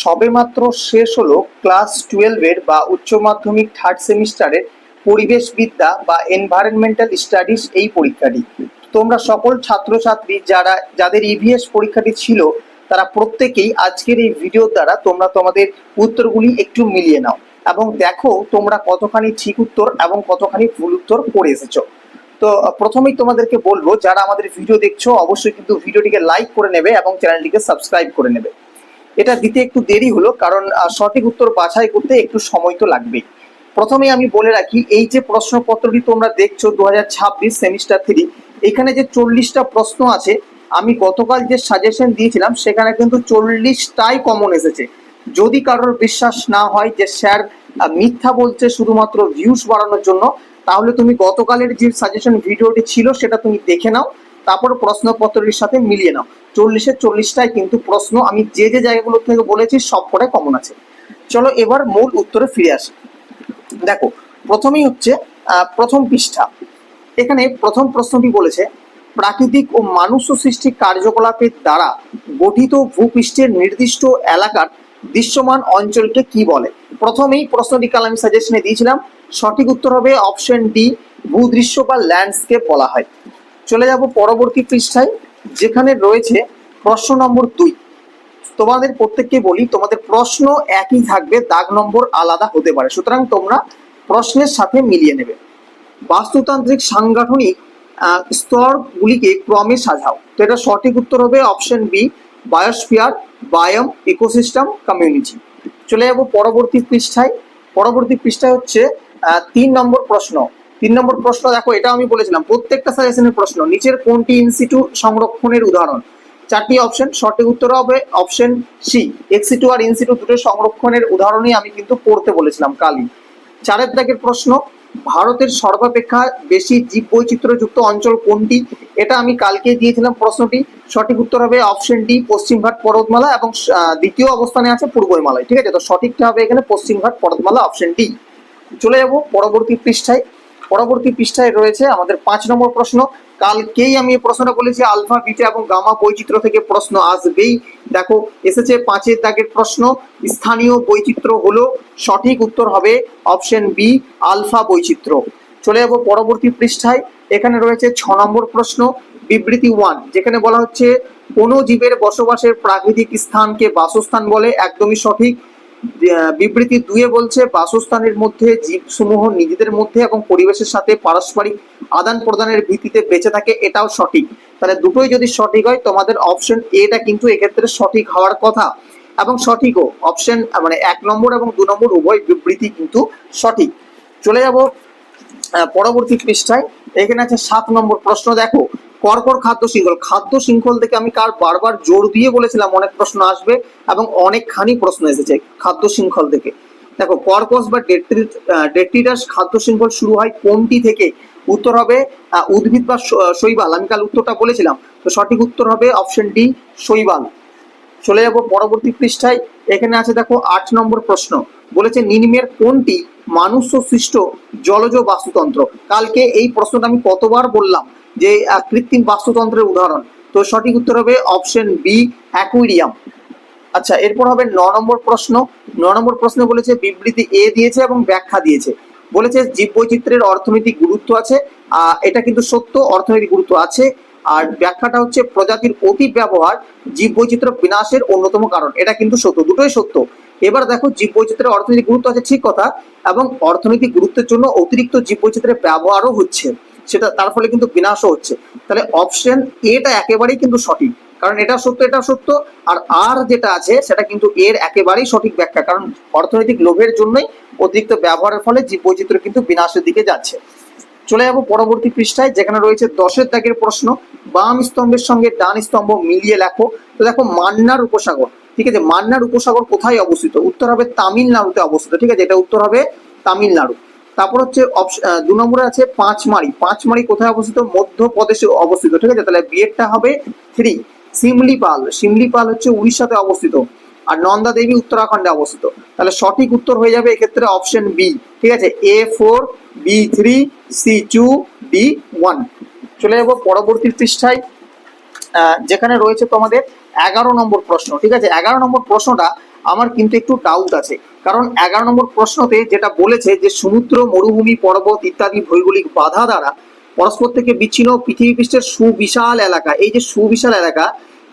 সবেমাত্র শেষ হলো ক্লাস টুয়েলভের বা উচ্চ মাধ্যমিক থার্ড সেমিস্টারের পরিবেশ বিদ্যা বা এনভায়রনমেন্টাল স্টাডিজ এই পরীক্ষাটি। তোমরা সকল ছাত্রছাত্রী যারা, যাদের ইভিএস পরীক্ষাটি ছিল, তারা প্রত্যেকেই আজকের এই ভিডিও দ্বারা তোমরা তোমাদের উত্তরগুলি একটু মিলিয়ে নাও এবং দেখো তোমরা কতখানি ঠিক উত্তর এবং কতখানি ভুল উত্তর করে এসেছ। তো, প্রথমেই তোমাদেরকে বলব, যারা আমাদের ভিডিও দেখছ, অবশ্যই কিন্তু ভিডিওটিকে লাইক করে নেবে এবং চ্যানেলটিকে সাবস্ক্রাইব করে নেবে। এটা দিতে একটু দেরি হলো, কারণ সঠিক উত্তর বাছাই করতে একটু সময় তো লাগবেই। প্রথমেই আমি বলে রাখি, এই যে প্রশ্নপত্রটি তোমরা দেখছ দু হাজার ছাব্বিশ সেমিস্টার থ্রি এখানে যে চল্লিশটা প্রশ্ন আছে, আমি গতকাল যে সাজেশন দিয়েছিলাম, সেখানে কিন্তু চল্লিশটাই কমন এসেছে। যদি কারোর বিশ্বাস না হয় যে স্যার মিথ্যা বলছে শুধুমাত্র ভিউজ বাড়ানোর জন্য, তাহলে তুমি গতকালের যে সাজেশন ভিডিওটি ছিল, সেটা তুমি দেখে নাও। তারপর প্রশ্নপত্রটির সাথে মিলিয়ে নাও। চল্লিশের চল্লিশটাই কিন্তু প্রশ্ন, আমি যে যে জায়গাগুলো থেকে বলেছি সব কমন আছে। চলো এবার মূল উত্তরে ফিরে আসি। দেখো, প্রথমেই হচ্ছে প্রথম পৃষ্ঠা। এখানে প্রথম প্রশ্নটি বলেছে, প্রাকৃতিক ও মানুষ সৃষ্টি কার্যকলাপের দ্বারা গঠিত ভূপৃষ্ঠের নির্দিষ্ট এলাকার দৃশ্যমান অঞ্চলকে কি বলে? প্রথমেই প্রশ্নটি কাল আমি সাজেশনে দিয়েছিলাম, সঠিক উত্তর হবে অপশন ডি ভূদৃশ্য বা ল্যান্ডস্কেপ বলা হয়। চলে যাব পরবর্তী পৃষ্ঠায়, যেখানে রয়েছে প্রশ্ন নম্বর দুই। তোমাদের প্রত্যেককে বলি, তোমাদের প্রশ্ন একই থাকবে, দাগ নম্বর আলাদা হতে পারে। সুতরাং তোমরা প্রশ্নের সাথে মিলিয়ে নেবে। বাস্তুতান্ত্রিক সাংগঠনিক স্তরগুলিকে ক্রমে সাজাও। তো এটা সঠিক উত্তর হবে option B, biosphere, biome, ecosystem, community. চলে যাব পরবর্তী পৃষ্ঠায়। পরবর্তী পৃষ্ঠায় হচ্ছে তিন নম্বর প্রশ্ন। তিন নম্বর প্রশ্ন, দেখো, এটা আমি বলেছিলাম, প্রত্যেকটা সাজেশনের প্রশ্ন, নিচের কোনটি ইনস্টিটিউট সংরক্ষণের উদাহরণ? চারটি অপশন সঠিক উত্তর হবে অপশন সি এক্সিটু আর ইনসিটু দুটো সংরক্ষণের উদাহরণই আমি কিন্তু পড়তে বলেছিলাম কালই। চারের দাগের প্রশ্ন, ভারতের সর্বাপেক্ষা বেশি জীব বৈচিত্র্যযুক্ত অঞ্চল কোনটি? এটা আমি কালকে দিয়েছিলাম প্রশ্নটি, সঠিক উত্তর হবে অপশন ডি পশ্চিমঘাট পর্বতমালা এবং দ্বিতীয় অবস্থানে আছে পূর্ব হিমালয়, ঠিক আছে? তো সঠিকটা হবে এখানে পশ্চিমঘাট পর্বতমালা অপশন ডি চলে যাব পরবর্তী পৃষ্ঠায়। পরবর্তী পৃষ্ঠায় রয়েছে আমাদের পাঁচ নম্বর প্রশ্ন। কালকেই আমি প্রশ্নটা বলেছি? আলফা, বিটা এবং গামা বৈচিত্র্য থেকে প্রশ্ন আসবেই। দেখো, এসেছে পাঁচের দাগের প্রশ্ন। স্থানীয় বৈচিত্র্য হলো, সঠিক উত্তর হবে অপশন বি, আলফা বৈচিত্র্য। চলে যাব পরবর্তী পৃষ্ঠায়। এখানে রয়েছে ছ নম্বর প্রশ্ন, বিবৃতি ওয়ান, যেখানে বলা হচ্ছে কোনো জীবের বসবাসের প্রাকৃতিক স্থানকে বাসস্থান বলে, একদমই সঠিক। বিবৃতি দুয়ে বলছে, বাসস্থানের মধ্যে জীবসমূহ নিজেদের মধ্যে এবং পরিবেশের সাথে পারস্পরিক আদান প্রদানের ভিত্তিতে বেঁচে থাকে, এটাও সঠিক। তাহলে দুটোই যদি সঠিক হয়, তোমাদের অপশন এটা কিন্তু এক্ষেত্রে সঠিক হওয়ার কথা। এবং সঠিকও অপশন মানে এক নম্বর এবং দু নম্বর উভয় বিবৃতি কিন্তু সঠিক। চলে যাব পরবর্তী পৃষ্ঠায়। এখানে আছে সাত নম্বর প্রশ্ন, দেখো। কর্কর খাদ্য শৃঙ্খল। খাদ্য শৃঙ্খল থেকে আমি কার বারবার জোর দিয়ে বলেছিলাম, অনেক প্রশ্ন আসবে এবং অনেকখানি প্রশ্ন এসেছে খাদ্য শৃঙ্খল থেকে দেখো কর্কস বা ডেট্রিটাস খাদ্য শৃঙ্খল শুরু হয় কোনটি থেকে? উত্তর হবে উদ্ভিদ বা শৈবাল। আমি কাল উত্তরটা বলেছিলাম, তো সঠিক উত্তর হবে অপশন ডি শৈবাল। চলে যাব পরবর্তী পৃষ্ঠায়। এখানে আছে দেখো আট নম্বর প্রশ্ন। বলেছে নিম্নের কোনটি মানুষ সৃষ্ট জলজ বাস্তুতন্ত্র? কালকে এই প্রশ্নটা আমি কতবার বললাম যে কৃত্রিম বাস্তুতন্ত্রের উদাহরণ। তো সঠিক উত্তর হবে অপশন বি অ্যাকুইরিয়াম। আচ্ছা এরপর হবে ন নম্বর প্রশ্ন। ন নম্বর প্রশ্ন বলেছে বিবৃতি এ দিয়েছে এবং ব্যাখ্যা দিয়েছে। বলেছে জীববৈচিত্র্যের অর্থনৈতিক গুরুত্ব আছে। এটা কিন্তু সত্য, অর্থনৈতিক গুরুত্ব আছে। আর ব্যাখ্যাটা হচ্ছে প্রজাতির অতি ব্যবহার জীববৈচিত্র্য বিনাশের অন্যতম কারণ। এটা কিন্তু সত্য, দুটোই সত্য। এবার দেখো, জীববৈচিত্র্যের অর্থনৈতিক গুরুত্ব আছে, ঠিক কথা। এবং অর্থনৈতিক গুরুত্বের জন্য অতিরিক্ত জীববৈচিত্র্যের ব্যবহারও হচ্ছে। সেটা তার ফলে কিন্তু বিনাশও হচ্ছে। তাহলে অপশন এটা একেবারেই কিন্তু সঠিক। কারণ এটা সত্য এটা সত্য। আর আর যেটা আছে, সেটা কিন্তু এর একেবারেই সঠিক ব্যাখ্যা। কারণ অর্থনৈতিক লোভের জন্যই অতিরিক্ত ব্যবহারের ফলে জীব বৈচিত্র্য কিন্তু বিনাশের দিকে যাচ্ছে। চলে যাব পরবর্তী পৃষ্ঠায়, যেখানে রয়েছে দশের দাগের প্রশ্ন। বাম স্তম্ভের সঙ্গে ডান স্তম্ভ মিলিয়ে লেখো। তো দেখো, মান্নার উপসাগর। ঠিক আছে, মান্নার উপসাগর কোথায় অবস্থিত? উত্তর হবে তামিলনাড়ুতে অবস্থিত। ঠিক আছে, এটা উত্তর হবে তামিলনাড়ু। তারপর হচ্ছে দু নম্বরে আছে পাঁচমারি। পাঁচমারি কোথায় অবস্থিত? মধ্যপ্রদেশে অবস্থিত। ঠিক আছে? তাহলে বিয়েরটা হবে থ্রি সিমলিপাল। সিমলিপাল হচ্ছে উড়িষ্যাতে অবস্থিত। আর নন্দা দেবী উত্তরাখণ্ডে অবস্থিত। তাহলে সঠিক উত্তর হয়ে যাবে এক্ষেত্রে অপশন বি ঠিক আছে? A four B three C two D one চলে যাব পরবর্তী পৃষ্ঠায়। যেখানে রয়েছে তোমাদের এগারো নম্বর প্রশ্ন। ঠিক আছে? এগারো নম্বর প্রশ্নটা, আমার কিন্তু একটু ডাউট আছে। কারণ এগারো নম্বর প্রশ্নতে যেটা বলেছে যে সমুদ্র, মরুভূমি, পর্বত ইত্যাদি ভৌগোলিক বাধা দ্বারা পরস্পর থেকে বিচ্ছিন্ন পৃথিবী পৃষ্ঠের সুবিশাল এলাকা, এই যে সুবিশাল এলাকা,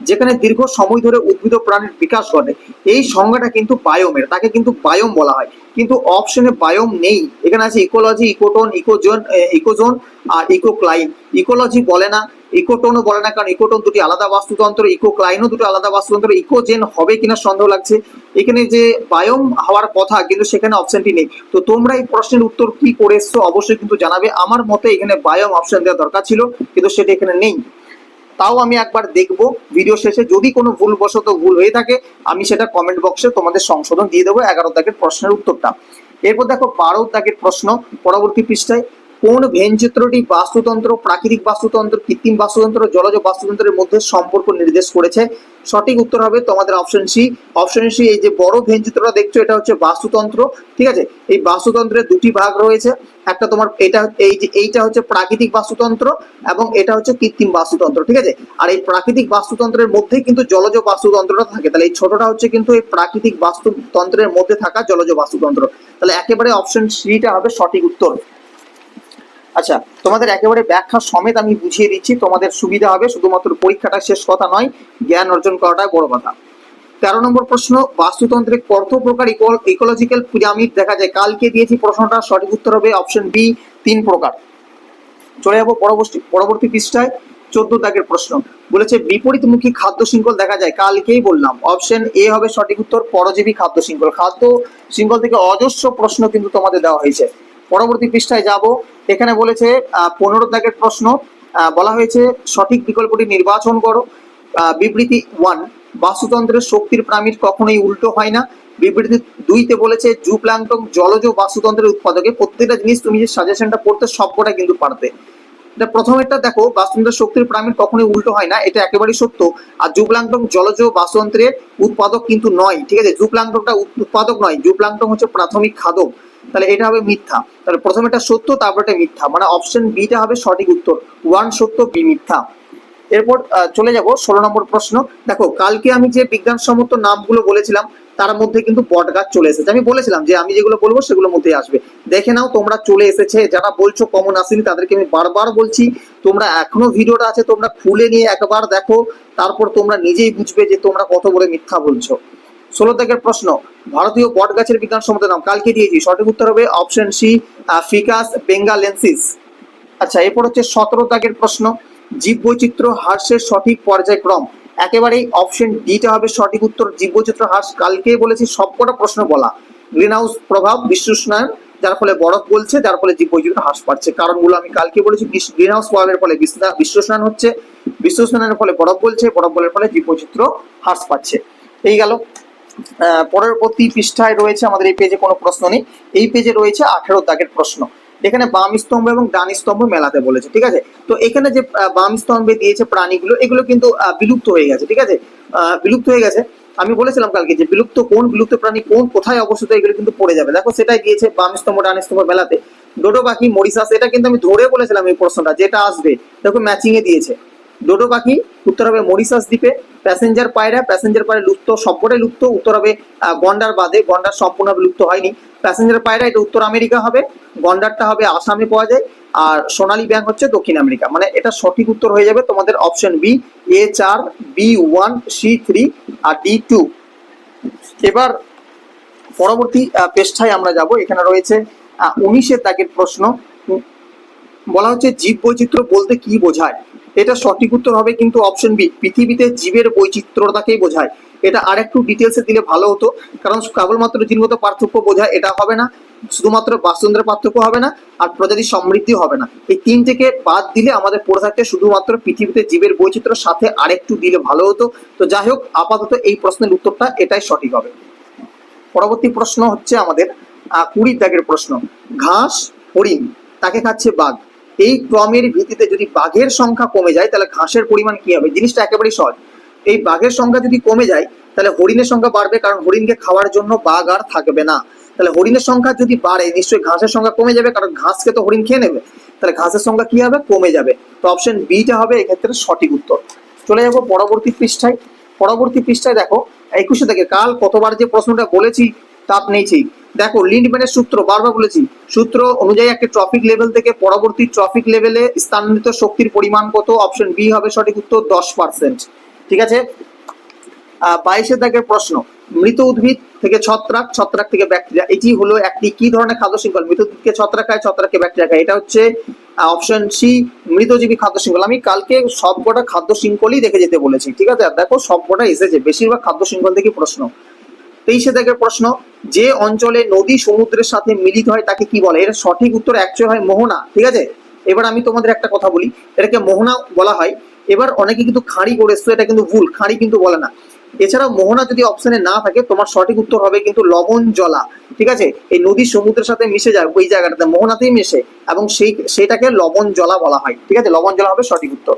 যেখানে দীর্ঘ সময় ধরে উদ্ভিদ প্রাণীর বিকাশ ঘটে, এই সংজ্ঞাটা কিন্তু বায়োমের, তাকে কিন্তু বায়োম বলা হয়। কিন্তু অপশনে বায়োম নেই, এখানে আছে ইকোলজি ইকোটোন ইকোজোন ইকোজোন আর ইকোক্লাইন ইকোলজি বলে না ইকোটোনও বলে না, কারণ ইকোটোন দুটি আলাদা বাস্তুতন্ত্র, ইকোক্লাইনও দুটো আলাদা বাস্তুতন্ত্র, ইকোজেন হবে কিনা সন্দেহ লাগছে। এখানে যে বায়োম হওয়ার কথা, কিন্তু সেখানে অপশনটি নেই। তো তোমরা এই প্রশ্নের উত্তর কি করে এসছো অবশ্যই কিন্তু জানাবে। আমার মতে এখানে বায়োম অপশন দেওয়া দরকার ছিল, কিন্তু সেটা এখানে নেই। তাও আমি একবার দেখব ভিডিও শেষে। যদি কোনো ভুলবশত ভুল হয়ে থাকে, আমি সেটা কমেন্ট বক্সে তোমাদের সংশোধন দিয়ে দেবো এগারো দাগের প্রশ্নের উত্তরটা। এরপর দেখো বারো দাগের প্রশ্ন, পরবর্তী পৃষ্ঠায়। কোন ভেনচিত্রটি বাস্তুতন্ত্র, প্রাকৃতিক বাস্তুতন্ত্র, কৃত্রিম বাস্তুতন্ত্র, জলজ বাস্তুতন্ত্রের মধ্যে সম্পর্ক নির্দেশ করেছে? সঠিক উত্তর হবে তোমাদের অপশন সি অপশন সি এই যে বড় ভেনচিত্রটা দেখছ, এটা হচ্ছে বাস্তুতন্ত্র, ঠিক আছে? এই বাস্তুতন্ত্রের দুটি ভাগ রয়েছে। একটা তোমার এটা, এই যে এইটা হচ্ছে প্রাকৃতিক বাস্তুতন্ত্র এবং এটা হচ্ছে কৃত্রিম বাস্তুতন্ত্র, ঠিক আছে? আর এই প্রাকৃতিক বাস্তুতন্ত্রের মধ্যে কিন্তু জলজ বাস্তুতন্ত্রটা থাকে। তাহলে এই ছোটটা হচ্ছে কিন্তু এই প্রাকৃতিক বাস্তুতন্ত্রের মধ্যে থাকা জলজ বাস্তুতন্ত্র। তাহলে একেবারে অপশন সিটা হবে সঠিক উত্তর। আচ্ছা তোমাদের একেবারে ব্যাখ্যা সমেত আমি বুঝিয়ে দিচ্ছি, তোমাদের সুবিধা হবে, শুধুমাত্র পরীক্ষাটা শেষ কথা নয়, জ্ঞান অর্জন করাটা বড় কথা। তেরো নম্বর প্রশ্ন, বাস্তুতন্ত্রে কত প্রকার ইকোলজিক্যাল পিরামিড দেখা যায়। কালকে দিয়েছি প্রশ্নটা, সঠিক উত্তর হবে অপশন বি তিন প্রকার। চলে যাব পরবর্তী পরবর্তী পৃষ্ঠায়, চোদ্দ দাগের প্রশ্ন। বলেছে বিপরীতমুখী খাদ্য শৃঙ্খল দেখা যায়। কালকেই বললাম অপশন এ হবে সঠিক উত্তর, পরজীবী খাদ্য শৃঙ্খল। খাদ্য শৃঙ্খল থেকে অজস্র প্রশ্ন কিন্তু তোমাদের দেওয়া হয়েছে। পরবর্তী পৃষ্ঠায় যাব। এখানে বলেছে পনেরো দাগের প্রশ্ন বলা হয়েছে, সঠিক বিকল্পটি নির্বাচন করো। বিবৃতি ওয়ান বাস্তুতন্ত্রের শক্তির প্রাণীর কখনোই উল্টো হয় না। বিবৃতি দুইতে বলেছে জুপ্লাঙ্কটন জলজ বাস্তুতন্ত্রের উৎপাদকে প্রত্যেকটা জিনিস তুমি যে সাজেশনটা পড়তে, সবকটা কিন্তু পারতে। এটা প্রথমেরটা দেখো, বাস্তুতন্ত্রের শক্তির প্রাণীর কখনোই উল্টো হয় না, এটা একেবারেই সত্য। আর জুপ্লাঙ্কটন জলজ বাস্তুতন্ত্রের উৎপাদক কিন্তু নয়, ঠিক আছে? জুপ্লাঙ্কটনটা উৎ- উৎপাদক নয় জুপ্লাঙ্কটন হচ্ছে প্রাথমিক খাদক। তাহলে এটা হবে মিথ্যা। তাহলে প্রথমে এটা সত্য, তারপর এটা মিথ্যা। মানে অপশন বিটা হবে সঠিক উত্তর। ওয়ান সত্য বি মিথ্যা। এরপর চলে যাব ষোলো নম্বর প্রশ্ন। দেখো, কালকে আমি যে বিজ্ঞানসম্মত নামগুলো বলেছিলাম, তার মধ্যে কিন্তু বট গাছ চলে এসেছে। আমি বলেছিলাম যে আমি যেগুলো বলব সেগুলোর মধ্যে আসবে। দেখে নাও, তোমরা চলে এসেছে। যারা বলছো কমন আসেনি, তাদেরকে আমি বারবার বলছি, তোমরা এখনও ভিডিওটা আছে, তোমরা খুলে নিয়ে একবার দেখো। তারপর তোমরা নিজেই বুঝবে যে তোমরা কত বলে মিথ্যা বলছো। ষোলো দাগের প্রশ্ন, ভারতীয় বট গাছের বিজ্ঞানসম্মত নাম, কালকে দিয়েছি। সঠিক উত্তর হবে অপশন সি ফিকাস বেঙ্গালেন্সিস। আচ্ছা এরপর হচ্ছে সতেরো দাগের প্রশ্ন জীব জীববৈচিত্র্য হ্রাসের সঠিক পর্যায়ক্রম। একেবারেই অপশন ডিটা হবে সঠিক উত্তর, জীববৈচিত্র্য হ্রাস, কালকেই বলেছি সবকটা প্রশ্ন বলা। গ্রিন হাউস প্রভাব, বিশ্ব উষ্ণায়ন, যার ফলে বরফ বলছে যার ফলে জীববৈচিত্র্য হ্রাস পাচ্ছে। কারণগুলো আমি কালকে বলেছি গ্রিন হাউস প্রভাবের ফলে বিশ্ব- উষ্ণায়ন হচ্ছে। বিশ্ব উষ্ণায়নের ফলে বরফ বলছে বরফ বলার ফলে জীব জীববৈচিত্র্য হ্রাস পাচ্ছে। এই গেল। পরবর্তী পৃষ্ঠায় রয়েছে আমাদের এই পেজে কোনো প্রশ্ন নেই। এই পেজে রয়েছে আঠেরো দাগের প্রশ্ন। এখানে বাম স্তম্ভ এবং ডান স্তম্ভ মেলাতে বলেছে, ঠিক আছে? তো এখানে যে বাম স্তম্ভে দিয়েছে প্রাণীগুলো, এগুলো কিন্তু বিলুপ্ত হয়ে গেছে, ঠিক আছে? বিলুপ্ত হয়ে গেছে। আমি বলেছিলাম কালকে যে বিলুপ্ত কোন, বিলুপ্ত প্রাণী কোন, কোথায় অবস্থিত, এগুলো কিন্তু পড়ে যাবে। দেখো, সেটাই দিয়েছে বাম স্তম্ভ, ডান স্তম্ভ মেলাতে। ডোডো পাখি মরিশাস, এটা কিন্তু আমি ধরে বলেছিলাম এই প্রশ্নটা, যেটা আসবে। দেখো ম্যাচিং এ দিয়েছে। ডোডো পাখি, উত্তর হবে মরিশাস দ্বীপে প্যাসেঞ্জার পায়রা প্যাসেঞ্জার পায়রা লুপ্ত, সবকটাই লুপ্ত, উত্তর হবে গন্ডার বাদে গন্ডার সম্পূর্ণভাবে লুপ্ত হয়নি। প্যাসেঞ্জার পায়রা, এটা উত্তর আমেরিকা হবে, গন্ডারটা হবে আসামে পাওয়া যায়, আর সোনালী ব্যাংক হচ্ছে দক্ষিণ আমেরিকা। মানে এটা সঠিক উত্তর হয়ে যাবে তোমাদের অপশন বি এ চার বি ওয়ান সি থ্রি আর ডি টু এবার পরবর্তী পৃষ্ঠায় আমরা যাব। এখানে রয়েছে উনিশের দাগের প্রশ্ন। বলা হচ্ছে জীব বৈচিত্র্য বলতে কি বোঝায়? এটা সঠিক উত্তর হবে কিন্তু অপশন বি পৃথিবীতে জীবের বৈচিত্র্যতাকেই বোঝায়। এটা আর একটু ডিটেলসে দিলে ভালো হতো, কারণ কেবলমাত্র জিনগত পার্থক্য বোঝায়, এটা হবে না। শুধুমাত্র বাস্তুতন্ত্রের পার্থক্য হবে না, আর প্রজাতির সমৃদ্ধি হবে না। এই তিনটেকে বাদ দিলে আমাদের পড়ে থাকতে শুধুমাত্র পৃথিবীতে জীবের বৈচিত্র্য সাথে আরেকটু দিলে ভালো হতো। তো যাই হোক, আপাতত এই প্রশ্নের উত্তরটা এটাই সঠিক হবে। পরবর্তী প্রশ্ন হচ্ছে আমাদের কুড়ি দাগের প্রশ্ন। ঘাস, হরিণ তাকে খাচ্ছে বাঘ? এই ক্রমের ভিত্তিতে যদি বাঘের সংখ্যা কমে যায়, তাহলে ঘাসের পরিমাণ কি হবে? জিনিসটা একেবারেই সহজ। এই বাঘের সংখ্যা যদি কমে যায়, তাহলে হরিণের সংখ্যা বাড়বে, কারণ হরিণকে খাওয়ার জন্য বাঘ আর থাকবে না। তাহলে হরিণের সংখ্যা যদি বাড়ে, নিশ্চয়ই ঘাসের সংখ্যা কমে যাবে, কারণ ঘাসকে তো হরিণ খেয়ে নেবে। তাহলে ঘাসের সংখ্যা কি হবে? কমে যাবে। তো অপশন বিটা হবে এক্ষেত্রে সঠিক উত্তর। চলে যাব পরবর্তী পৃষ্ঠায়। পরবর্তী পৃষ্ঠায় দেখো, একুশে থেকে কাল কতবার যে প্রশ্নটা বলেছি তাপ নেই ঠিক দেখো লিন্ডম্যানের সূত্র, বারবার বলেছি, সূত্র অনুযায়ী একটা ট্রফিক লেভেল থেকে পরবর্তী ট্রফিক লেভেলে স্থানান্তরিত শক্তির পরিমাণ কত? অপশন বি হবে সঠিক উত্তর, দশ পার্সেন্ট ঠিক আছে? বাইশের দাগের প্রশ্ন, মৃত উদ্ভিদ থেকে ছত্রাক ছত্রাক থেকে ব্যাকটেরিয়া এটি হলো একটি কি ধরনের খাদ্য শৃঙ্খল? মৃত উদ্ভিদকে ছত্রাক খায়, ছত্রাককে ব্যাকটেরিয়া খায়। এটা হচ্ছে অপশন সি মৃতজীবী খাদ্য শৃঙ্খল। আমি কালকে সবকটা খাদ্য শৃঙ্খলই দেখে যেতে বলেছি, ঠিক আছে? দেখো, সবকটা এসেছে, বেশিরভাগ খাদ্য শৃঙ্খল থেকে প্রশ্ন। তেইশে দাগের প্রশ্ন, যে অঞ্চলে নদী সমুদ্রের সাথে মিলিত হয় তাকে কি বলে? এর সঠিক উত্তর অ্যাকচুয়ালি হয় মোহনা, ঠিক আছে? এবার আমি তোমাদের একটা কথা বলি, এটাকে মোহনা বলা হয়। এবার অনেকে কিন্তু খাঁড়ি করে এসছো এটা কিন্তু ভুল, খাঁড়ি কিন্তু বলে না। এছাড়াও মোহনা যদি অপশনে না থাকে, তোমার সঠিক উত্তর হবে কিন্তু লবণ জলা, ঠিক আছে? এই নদী সমুদ্রের সাথে মিশে যায়, ওই জায়গাটাতে মোহনাতেই মিশে, এবং সেই, সেটাকে লবণ জলা বলা হয়, ঠিক আছে? লবণ জলা হবে সঠিক উত্তর।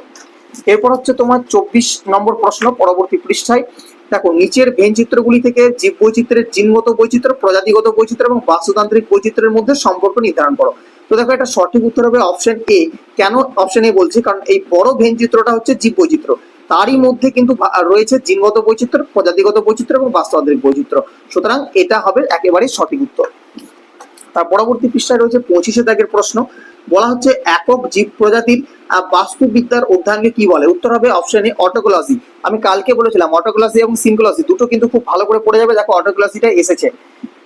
এরপর হচ্ছে তোমার চব্বিশ নম্বর প্রশ্ন, পরবর্তী পৃষ্ঠায়। দেখো, নিচের ভেন চিত্রগুলি থেকে জীব বৈচিত্র্যের জিনগত বৈচিত্র্য, প্রজাতিগত বৈচিত্র্য এবং বাস্তুতান্ত্রিক বৈচিত্র্যের মধ্যে সম্পর্ক নির্ধারণ করো। তো দেখো, এটা সঠিক উত্তর হবে অপশন এ কেন অপশন এ বলছি? কারণ এই বড় ভেন চিত্রটা হচ্ছে জীব বৈচিত্র্য। তারই মধ্যে কিন্তু রয়েছে জিনগত বৈচিত্র্য, প্রজাতিগত বৈচিত্র্য এবং বাস্তুতান্ত্রিক বৈচিত্র্য। সুতরাং এটা হবে একেবারেই সঠিক উত্তর। তার পরবর্তী পৃষ্ঠায় রয়েছে পঁচিশে দাগের প্রশ্ন। বলা হচ্ছে একক জীব প্রজাতির বাস্তুবিদ্যার অধ্যয়নকে কি বলে? উত্তর হবে অপশন এ অটোগ্লসি আমি কালকে বলেছিলাম অটোগ্লসি এবং সিনক্লসি দুটো কিন্তু খুব ভালো করে পড়ে যাবে। দেখো অটোগ্লসিটা এসেছে।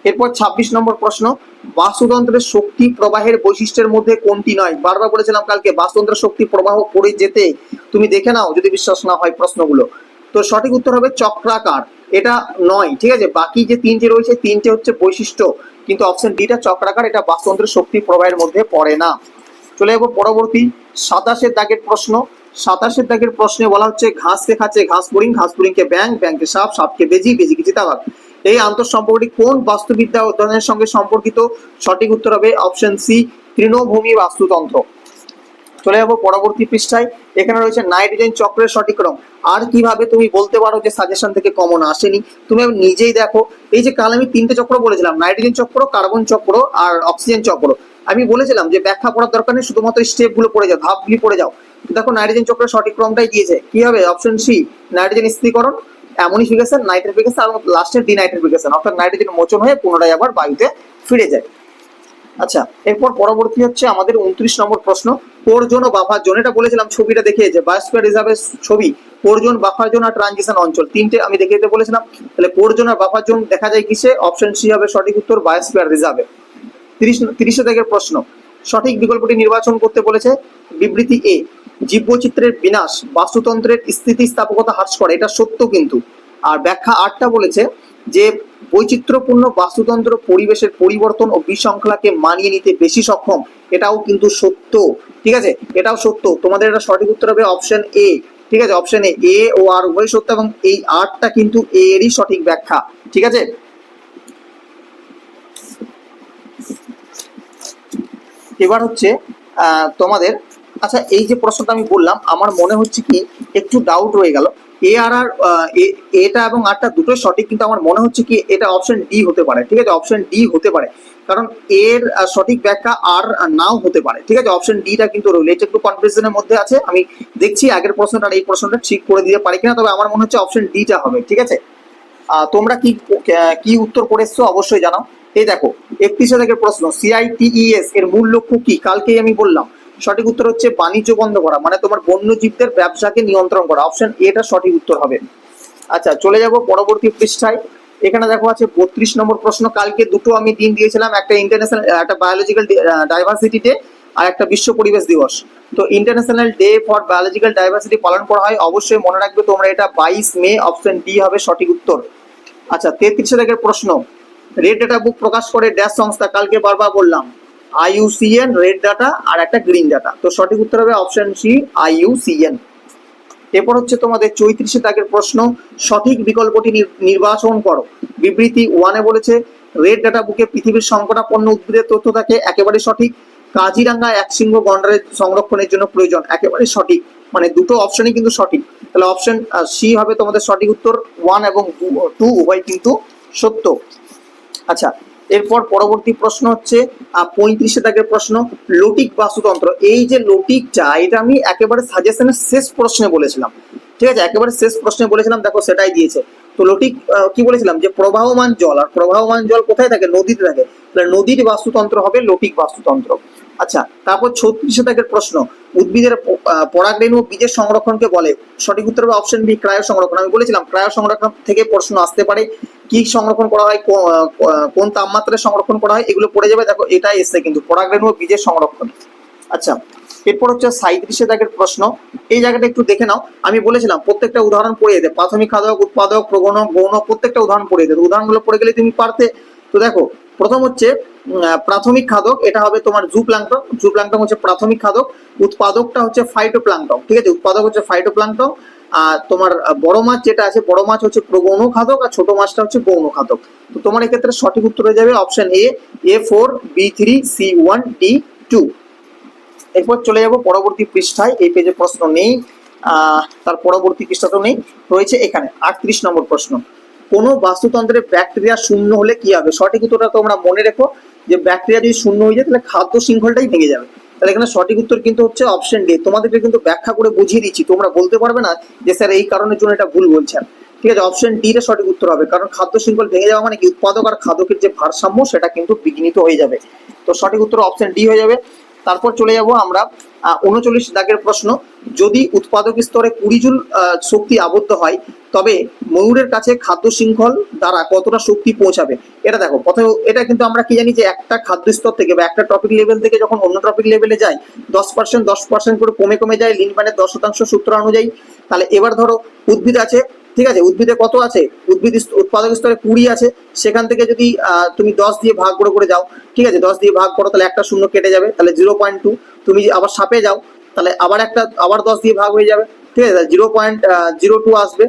এরপর ছাব্বিশ নম্বর প্রশ্ন, বাস্তুতন্ত্রের শক্তি প্রবাহের বৈশিষ্ট্যের মধ্যে কোনটি নয়? বারবার বলেছিলাম কালকে, বাস্তুতন্ত্রের শক্তি প্রবাহ করে যেতে। তুমি দেখে নাও যদি বিশ্বাস না হয় প্রশ্নগুলো। তো সঠিক উত্তর হবে চক্রাকার। এটা নয়, ঠিক আছে? বাকি যে তিনটে রয়েছে, তিনটে হচ্ছে বৈশিষ্ট্য। কিন্তু অপশন ডিটা চক্রাকার, এটা বাস্তুতন্ত্রের শক্তি প্রবাহের মধ্যে পড়ে না। চলে যাব পরবর্তী, সাতাশের দাগের প্রশ্ন। সাতাশের দাগের প্রশ্নে বলা হচ্ছে ঘাসকে খাচ্ছে? ঘাস পুরিং ঘাস পুরিংকে ব্যাং ব্যাংকে সাপ, সাপকে বেজি, বেজিকে চিতাবাঘ। এই আন্তঃসম্পর্কটি কোন বাস্তুবিদ্যা অধ্যয়নের সঙ্গে সম্পর্কিত? সঠিক উত্তর হবে অপশন সি তৃণভূমি বাস্তুতন্ত্র। চলে যাব পরবর্তী পৃষ্ঠায়। এখানে রয়েছে নাইট্রোজেন চক্রের সঠিক রং। আর কীভাবে তুমি বলতে পারো যে সাজেশন থেকে কমন আসেনি? তুমি নিজেই দেখো। এই যে কাল আমি তিনটে চক্র বলেছিলাম নাইট্রোজেন চক্র কার্বন চক্র আর অক্সিজেন চক্র। আমি বলেছিলাম যে ব্যাখ্যা করার দরকার নেই, শুধুমাত্র স্টেপগুলো পড়ে যাও ধাপগুলি পড়ে যাও। দেখো নাইট্রোজেন চক্রের সঠিক ক্রমটাই দিয়েছে। কি হবে? অপশন সি নাইট্রোজেন স্থিরীকরণ অ্যামোনিফিকেশন নাইট্রিফিকেশন এবং লাস্টের ডিনাইট্রিফিকেশন অর্থাৎ নাইট্রোজেন মোচন হয়ে পুনরায় আবার বায়ুতে ফিরে যায়। আচ্ছা এরপর পরবর্তী হচ্ছে আমাদের উনত্রিশ নম্বর প্রশ্ন কোরজন ও বাফার জোন। এটা বলেছিলাম ছবিটা দেখিয়েছে বায়োস্ফিয়ার রিজার্ভের ছবি কোরজন বাফার জোন আর ট্রানজিশন অঞ্চল। তিনটে আমি দেখিয়ে দিতে বলেছিলাম। তাহলে কোরজন আর বাফার জোন দেখা যায় কিসে? অপশন সি হবে সঠিক উত্তর, বায়োস্ফিয়ার রিজার্ভে। তিরিশ, তিরিশে থেকে প্রশ্ন, সঠিক বিকল্পটি নির্বাচন করতে বলেছে বিবৃতি এ, জীববৈচিত্র্যের বিনাশ বাস্তুতন্ত্রের স্থিতিস্থাপকতা হ্রাস করে, এটা সত্য কিন্তু। আর ব্যাখ্যা আটটা বলেছে যে বৈচিত্র্যপূর্ণ বাস্তুতন্ত্র পরিবেশের পরিবর্তন ও বিশৃঙ্খলাকে মানিয়ে নিতে বেশি সক্ষম, এটাও কিন্তু সত্য। ঠিক আছে? এটাও সত্য। তোমাদের এটা সঠিক উত্তর হবে অপশন এ ঠিক আছে? অপশন এ এ ও আর উভয় সত্য এবং এই আটটা কিন্তু এ এরই সঠিক ব্যাখ্যা। ঠিক আছে? এবার হচ্ছে তোমাদের আচ্ছা এই যে প্রশ্নটা আমি বললাম, আমার মনে হচ্ছে কি, একটু ডাউট রয়ে গেল। এ আর আর এটা এবং আরটা দুটোই সঠিক, কিন্তু আমার মনে হচ্ছে কি এটা অপশন ডি হতে পারে, ঠিক আছে? অপশন ডি হতে পারে। কারণ এর সঠিক ব্যাখ্যা আর নাও হতে পারে, ঠিক আছে? অপশন ডিটা কিন্তু রইল এটা একটু কনফিউশনের মধ্যে আছে। আমি দেখছি আগের প্রশ্নটা এই প্রশ্নটা ঠিক করে দিতে পারি কিনা, তবে আমার মনে হচ্ছে অপশন ডিটা হবে, ঠিক আছে? তোমরা কি কি উত্তর করে এসছো অবশ্যই জানাও। এই দেখো, একত্রিশে থেকে প্রশ্ন সিআইটিইএস এর মূল লক্ষ্য কি? কালকেই আমি বললাম। সঠিক উত্তর হচ্ছে বাণিজ্য বন্ধ করা মানে তোমার বন্যজীবদের ব্যবসাকে নিয়ন্ত্রণ করা। অপশন এটা সঠিক উত্তর হবে। আচ্ছা চলে যাব পরবর্তী পৃষ্ঠায়। এখানে দেখো আছে বত্রিশ নম্বর প্রশ্ন, কালকে দুটো আমি দিন দিয়েছিলাম, একটা ইন্টারন্যাশনাল একটা বায়োলজিক্যাল ডাইভার্সিটি ডে আর একটা বিশ্ব পরিবেশ দিবস। তো international day for biological diversity পালন করা হয়। অবশ্যই মনে রাখবে তোমরা এটা বাইশ মে অপশন ডি হবে সঠিক উত্তর। আচ্ছা তেত্রিশে দাগের প্রশ্ন। রেড ডাটা বুক প্রকাশ করে ড্যাশ সংস্থা, কালকে বারবার বললাম। আইইউসিএন, রেড ডাটা আর একটা গ্রিন ডাটা। তো সঠিক উত্তর হবে অপশন সি, আইইউসিএন। এরপর হচ্ছে তোমাদের চৈত্রিশে দাগের প্রশ্ন, সঠিক বিকল্পটি নির- নির্বাচন করো। বিবৃতি ওয়ানে বলেছে, রেড ডাটা বুকে পৃথিবীর সংকটাপন্ন উদ্ভিদের তথ্য থাকে, একেবারে সঠিক। কাজিরাঙ্গা একশৃঙ্গ গন্ডারের সংরক্ষণের জন্য প্রয়োজন, একেবারে সঠিক। মানে দুটো অপশনই কিন্তু সঠিক। তাহলে অপশন সি হবে তোমাদের সঠিক উত্তর ওয়ান এবং টু উভয় কিন্তু সত্য। আচ্ছা এরপর পরবর্তী প্রশ্ন হচ্ছে পঁয়ত্রিশে দাগের প্রশ্ন লটিক বাস্তুতন্ত্র। এই যে লটিকটা এটা আমি একেবারে সাজেশনের শেষ প্রশ্নে বলেছিলাম। ঠিক আছে? একেবারে শেষ প্রশ্নে বলেছিলাম, দেখো সেটাই দিয়েছে। তো লটিক কি বলেছিলাম? যে প্রবাহমান জল, আর প্রবাহমান জল কোথায় থাকে? নদীতে থাকে। তাহলে নদীর বাস্তুতন্ত্র হবে লটিক বাস্তুতন্ত্র। আচ্ছা তারপর ছত্রিশে দাগের প্রশ্ন। উদ্ভিদের পরাগরেণু বীজের সংরক্ষণকে বলে। সঠিক উত্তর হবে অপশন বি ক্রায় সংরক্ষণ আমি বলেছিলাম ক্রায় সংরক্ষণ থেকে প্রশ্ন আসতে পারে। কি সংরক্ষণ করা হয় কোন তাপমাত্রায় সংরক্ষণ করা হয়, এগুলো পড়ে যাবে। দেখো এটাই এসছে কিন্তু, পরাগরেণু বীজের সংরক্ষণ। আচ্ছা এরপর হচ্ছে সাঁত্রিশে দাগের প্রশ্ন। এই জায়গাটা একটু দেখে নাও। আমি বলেছিলাম, প্রত্যেকটা উদাহরণ পড়িয়ে দে। প্রাথমিক খাদক, উৎপাদক, প্রগণক গৌণ প্রত্যেকটা উদাহরণ পড়িয়ে দে। উদাহরণগুলো পড়ে গেলে তুমি পারতে। তো দেখো প্রথম হচ্ছে প্রাথমিক খাদক, এটা হবে তোমার জু প্লাঙ্কটন জু প্লাঙ্কটন হচ্ছে প্রাথমিক খাদক, উৎপাদকটা হচ্ছে ফাইটোপ্লাঙ্কটন ঠিক আছে? উৎপাদক হচ্ছে ফাইটোপ্লাঙ্কটন আর তোমার বড় মাছ যেটা আছে, বড় মাছ হচ্ছে প্রগৌণ খাদক, আর ছোট মাছটা হচ্ছে গৌণ খাদক। তো তোমার এক্ষেত্রে সঠিক উত্তর হয়ে যাবে option A A four B three C one D two এরপর চলে যাব পরবর্তী পৃষ্ঠায়, এই পেজে প্রশ্ন নেই তার পরবর্তী পৃষ্ঠাতেও নেই, রয়েছে এখানে, আটত্রিশ নম্বর প্রশ্ন। কোনো বাস্তুতন্ত্রে ব্যাকটেরিয়া শূন্য হলে কি হবে? সঠিক উত্তরটা তোমরা মনে রেখো যে ব্যাকটেরিয়া যদি শূন্য হয়ে যায়, তাহলে খাদ্য শৃঙ্খলটাই ভেঙে যাবে। তাহলে এখানে সঠিক উত্তর কিন্তু হচ্ছে অপশন ডি তোমাদেরকে কিন্তু ব্যাখ্যা করে বুঝিয়ে দিচ্ছি। তোমরা বলতে পারবে না যে স্যার এই কারণের জন্য এটা ভুল বলছেন। ঠিক আছে অপশন ডি এর সঠিক উত্তর হবে। কারণ খাদ্য শৃঙ্খল ভেঙে যাওয়া মানে কি? উৎপাদক আর খাদকের যে ভারসাম্য, সেটা কিন্তু বিঘ্নিত হয়ে যাবে। তো সঠিক উত্তর অপশন ডি হয়ে যাবে। তারপর চলে যাব আমরা উনচল্লিশ দাগের প্রশ্ন। যদি উৎপাদক স্তরে কুড়ি জুল শক্তি আবদ্ধ হয়, তবে ময়ূরের কাছে খাদ্য শৃঙ্খল দ্বারা কতটা শক্তি পৌঁছাবে? এটা দেখো, প্রথমে এটা কিন্তু আমরা কি জানি যে একটা খাদ্য স্তর থেকে বা একটা টপিক লেভেল থেকে যখন অন্য টপিক লেভেলে যায়, দশ পার্সেন্ট দশ পার্সেন্ট করে কমে কমে যায় লিনম্যানের দশ শতাংশ সূত্র অনুযায়ী। তাহলে এবার ধরো উদ্ভিদ আছে ঠিক আছে? উদ্ভিদে কত আছে? উদ্ভিদ উৎপাদক স্তরে কুড়ি আছে। সেখান থেকে যদি তুমি দশ দিয়ে ভাগ করে করে যাও, ঠিক আছে? দশ দিয়ে ভাগ করো, তাহলে একটা শূন্য কেটে যাবে, তাহলে জিরো পয়েন্ট টু। তুমি আবার সাপে যাও, তাহলে আবার একটা, আবার দশ দিয়ে ভাগ হয়ে যাবে, ঠিক আছে? জিরো পয়েন্ট জিরো টু আসবে।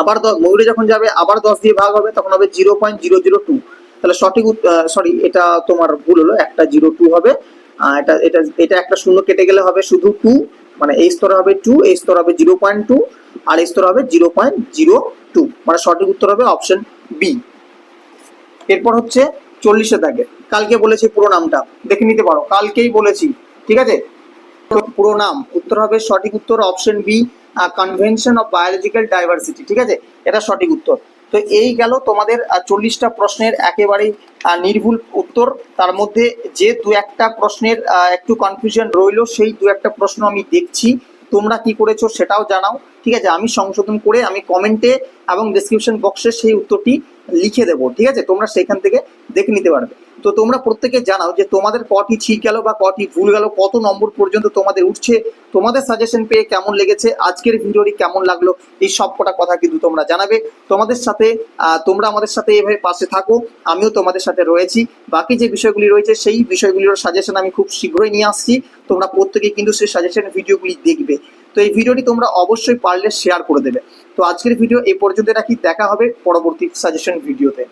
আবার ময়ূরে যখন যাবে, আবার দশ দিয়ে ভাগ হবে, তখন হবে zero point zero zero two. তাহলে সঠিক সরি, এটা তোমার ভুল হলো, একটা জিরো টু হবে। এটা এটা এটা একটা শূন্য কেটে গেলে হবে শুধু টু মানে এই স্তরে হবে টু, এই স্তর হবে জিরো পয়েন্ট টু। আর এই স্তর হবে জিরো পয়েন্ট জিরো টু। মানে সঠিক উত্তর হবে অপশন বি এরপর হচ্ছে চল্লিশে দাগে। কালকে বলেছি পুরো নামটা। দেখে নিতে পারো। কালকেই বলেছি। ঠিক আছে? পুরো নাম। উত্তর হবে সঠিক উত্তর option B convention of biological diversity ঠিক আছে? এটা সঠিক উত্তর। তো এই গেল তোমাদের চল্লিশটা প্রশ্নের একেবারেই নির্ভুল উত্তর। তার মধ্যে যে দু একটা প্রশ্নের একটু কনফিউশন রইল, সেই দু একটা প্রশ্ন আমি দেখছি। তোমরা কি করেছ সেটাও জানাও, ঠিক আছে? আমি সংশোধন করে আমি কমেন্টে এবং ডিসক্রিপশন বক্সে সেই উত্তরটি লিখে দেবো, ঠিক আছে? তোমরা সেখান থেকে দেখে নিতে পারবে। তো তোমরা প্রত্যেকে জানাও যে তোমাদের কটি ঠিক গেল বা কটি ভুল গেল, কত নম্বর পর্যন্ত তোমাদের উঠছে, তোমাদের সাজেশন পেয়ে কেমন লেগেছে, আজকের ভিডিওটি কেমন লাগল, এই সব কটা কথা কিন্তু তোমরা জানাবে। তোমাদের সাথে তোমরা আমাদের সাথে এভাবে পাশে থাকো, আমিও তোমাদের সাথে রয়েছি। বাকি যে বিষয়গুলি রয়েছে, সেই বিষয়গুলির সাজেশন আমি খুব শীঘ্রই নিয়ে আসছি। তোমরা প্রত্যেকে কিন্তু সেই সাজেশন ভিডিওগুলি দেখবে। তো এই ভিডিওটি তোমরা অবশ্যই পারলে শেয়ার করে দেবে। তো আজকের ভিডিও এই পর্যন্ত রাখি, দেখা হবে পরবর্তী সাজেশন ভিডিওতে।